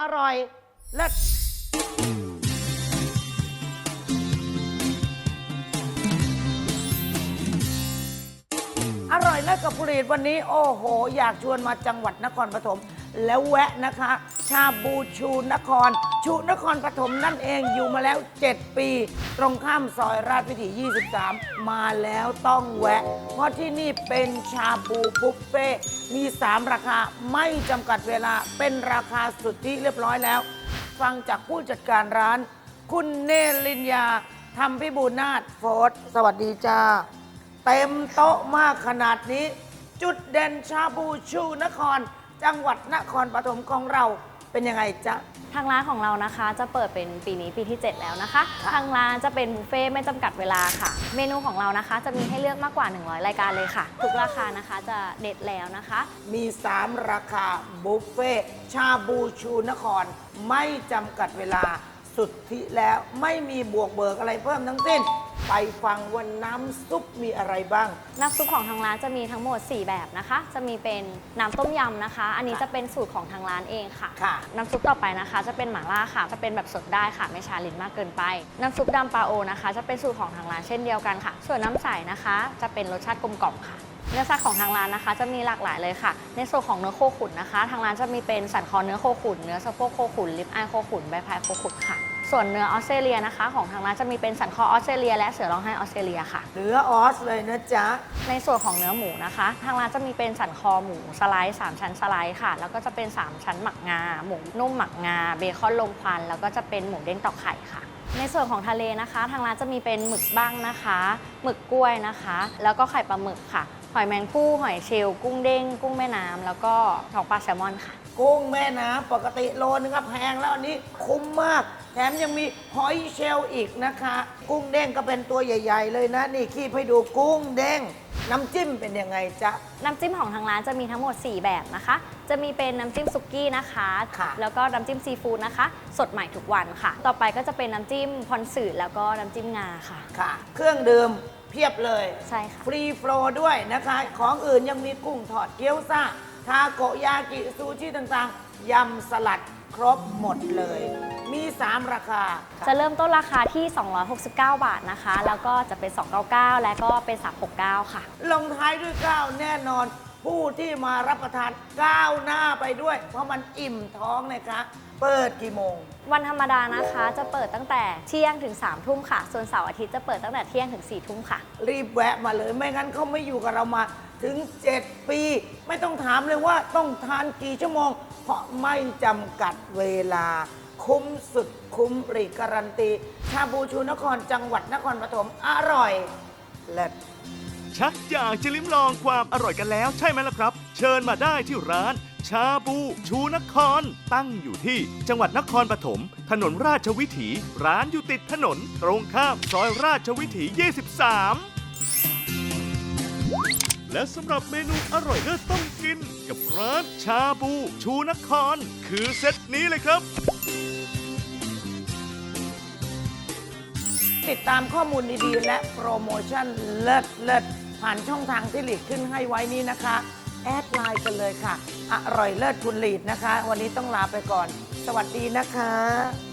อร่อยเลิศอร่อยเลิศกับผลิตวันนี้ โอ้โห อยากชวนมาจังหวัดนครปฐม แล้วแวะนะคะ ชาบูชูนคร ชูนครปฐมนั่นเองอยู่มาแล้ว 7 ปี ตรงข้ามซอยราชวิถี 23 มาแล้วต้องแวะ เพราะที่นี่เป็นชาบูบุฟเฟ่มี 3 ราคาไม่จำกัดเวลาเป็นราคาสุดที่เรียบร้อยแล้ว ฟังจากผู้จัดการร้าน คุณเนลินยาทำพิบูลนาถโฟร์สวัสดีจ้าเต็มโต๊ะมากขนาดนี้ จุดเด่นชาบูชูนคร จังหวัดนครปฐมของเราเป็นยังไงจ๊ะ ทางร้านของเรานะคะจะเปิดเป็นปีนี้ปีที่ 7 แล้วนะคะค่ะทางร้านจะเป็นบุฟเฟ่ต์ไม่จำกัดเวลาค่ะ เมนูของเรานะคะจะมีให้เลือกมากกว่า 100 รายการเลยค่ะ ทุกราคานะคะจะเด็ดแล้วนะคะ มี 3 ราคาบุฟเฟ่ต์ชาบูชูนคร ไม่จำกัดเวลาสุดที่แล้วไม่มีบวกเบิกอะไรเพิ่มทั้งสิ้น ไปฟังว่าน้ำซุปมีอะไรบ้าง น้ำซุปของทางร้านจะมีทั้งหมด 4 แบบนะคะ จะมีเป็นน้ำต้มยำนะคะ อันนี้จะเป็นสูตรของทางร้านเองค่ะ ค่ะน้ำซุปต่อไปนะคะ จะเป็นหม่าล่าค่ะ จะเป็นแบบสดได้ค่ะ ไม่ชาลิ้นมากเกินไป น้ำซุปดำปลาโอนะคะ จะเป็นสูตรของทางร้านเช่นเดียวกันค่ะ ส่วนน้ำใสนะคะ จะเป็นรสชาติกลมกล่อมค่ะ เนื้อสัตว์ของทางร้านนะคะ จะมีหลากหลายเลยค่ะ ในส่วนของเนื้อโคขุนนะคะ ทางร้านจะมีเป็นสันคอเนื้อโคขุนเนื้อสะโพกโคขุนลิปอายโคขุนใบพายโคขุนค่ะ ส่วนเนื้อออสเตรเลียนะคะ ของทางร้านจะมีเป็นสันคอออสเตรเลีย และเสือร้องไห้ออสเตรเลียค่ะเนื้อออสเลยนะจ๊ะ ในส่วนของเนื้อหมูนะคะ ทางร้านจะมีเป็นสันคอหมูสไลด์3ชั้นสไลด์ค่ะ แล้วก็จะเป็น 3 ชั้นหมักงา หมูนุ่มหมักงา เบคอนลมควัน แล้วก็จะเป็นหมูเด้งตอกไข่ค่ะ ในส่วนของทะเลนะคะ ทางร้านจะมีเป็นหมึกบ้างนะคะหมึกกล้วยนะคะ แล้วก็ไข่ปลาหมึกค่ะ หอยแมงผู้หอยเชลล์กุ้งเด้ง กุ้งแม่น้ำแล้วก็ทองปลาแซลมอนค่ะ กุ้งแม่น้ำปกติโลนึงก็แพงแล้วอันนี้คุ้มมาก แถมยังมีหอยเชลล์อีกนะคะ กุ้งเด้งก็เป็นตัวใหญ่ ๆ เลยนะ นี่คีบให้ดูกุ้งเด้ง น้ำจิ้มเป็นยังไงจ๊ะ น้ำจิ้มของทางร้านจะมีทั้งหมด 4 แบบนะคะ จะมีเป็นน้ำจิ้มซุกี้นะคะ ค่ะ แล้วก็น้ำจิ้มซีฟู้ดนะคะ สดใหม่ทุกวันค่ะ ต่อไปก็จะเป็นน้ำจิ้มพอนสืดแล้วก็น้ำจิ้มงาค่ะ ค่ะ เครื่องดื่มเพียบเลย ใช่ค่ะ ฟรีโฟลด้วยนะคะ ของอื่นยังมีกุ้งทอดเกี๊ยวซ่า ทาโกยากิซูชิต่างๆ ยำสลัดครบหมดเลย มี 3 ราคา จะเริ่มต้นราคาที่ 269 บาทนะคะ แล้วก็จะเป็น 299 และก็เป็น 369 ค่ะ ลงท้ายด้วยก้าวแน่นอน ผู้ที่มารับประทานก้าวหน้าไปด้วย เพราะมันอิ่มท้องนะคะ เปิดกี่โมง วันธรรมดานะคะจะเปิดตั้งแต่เที่ยงถึง3ทุ่มค่ะ ส่วนเสาร์อาทิตย์จะเปิดตั้งแต่เที่ยงถึง4ทุ่มค่ะ รีบแวะมาเลยไม่งั้นเขาไม่อยู่กับเรามาถึง 7 ปี ไม่ต้องถามเลยว่าต้องทานกี่ชั่วโมง เพราะไม่จำกัดเวลา คุ้มสุดคุ้มปรีการันตี ชาบูชูนครจังหวัดนครปฐมอร่อยเลิศ ชักอยากจะลิ้มลองความอร่อยกันแล้วใช่ไหมล่ะครับ เชิญมาได้ที่ร้าน ชาบู ชูนคร ตั้งอยู่ที่จังหวัดนครปฐมถนนราชวิถี ร้านอยู่ติดถนน ตรงข้ามซอยราชวิถี 23 และสำหรับเมนูอร่อยเลิศต้องกิน กับร้านชาบู ชูนคร คือเซตนี้เลยครับ ติดตามข้อมูลดีๆ และโปรโมชั่นเลิศเลิศผ่านช่องทางที่หลีกขึ้นให้ไว้นี้นะคะ แอดไลน์กันเลยค่ะ อร่อยเลิศคุณหลีดนะคะ วันนี้ต้องลาไปก่อน สวัสดีนะคะ